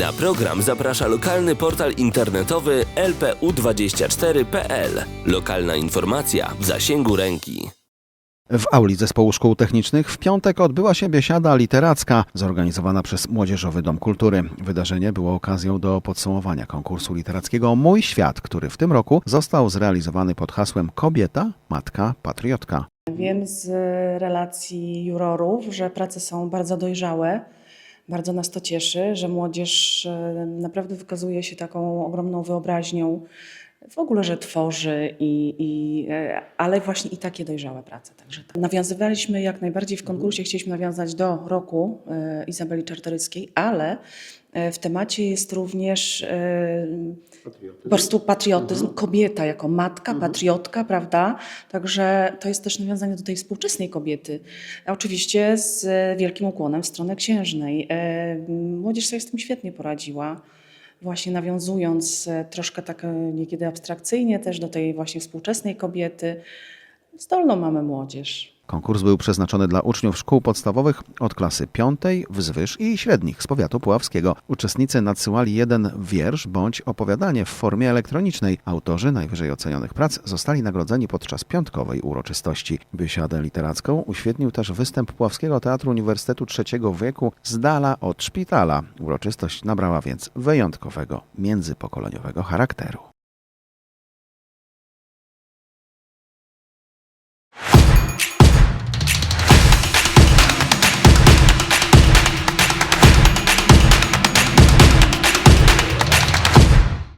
Na program zaprasza lokalny portal internetowy lpu24.pl. Lokalna informacja w zasięgu ręki. W auli Zespołu Szkół Technicznych w piątek odbyła się biesiada literacka zorganizowana przez Młodzieżowy Dom Kultury. Wydarzenie było okazją do podsumowania konkursu literackiego Mój Świat, który w tym roku został zrealizowany pod hasłem Kobieta, Matka, Patriotka. Wiem z relacji jurorów, że prace są bardzo dojrzałe. Bardzo nas to cieszy, że młodzież e, naprawdę wykazuje się taką ogromną wyobraźnią, w ogóle, że tworzy, i, i, e, ale właśnie i takie dojrzałe prace. Także tak. Nawiązywaliśmy jak najbardziej w konkursie, chcieliśmy nawiązać do roku e, Izabeli Czartoryskiej, ale e, w temacie jest również po prostu patriotyzm, kobieta jako matka, patriotka, prawda? Także to jest też nawiązanie do tej współczesnej kobiety. Oczywiście z wielkim ukłonem w stronę księżnej. Młodzież sobie z tym świetnie poradziła. Właśnie nawiązując e, troszkę tak e, niekiedy abstrakcyjnie też do tej właśnie współczesnej kobiety. Zdolną mamy młodzież. Konkurs był przeznaczony dla uczniów szkół podstawowych od klasy piątej wzwyż i średnich z powiatu puławskiego. Uczestnicy nadsyłali jeden wiersz bądź opowiadanie w formie elektronicznej. Autorzy najwyżej ocenionych prac zostali nagrodzeni podczas piątkowej uroczystości. Biesiadę literacką uświetnił też występ Puławskiego Teatru Uniwersytetu Trzeciego Wieku z dala od szpitala. Uroczystość nabrała więc wyjątkowego, międzypokoleniowego charakteru.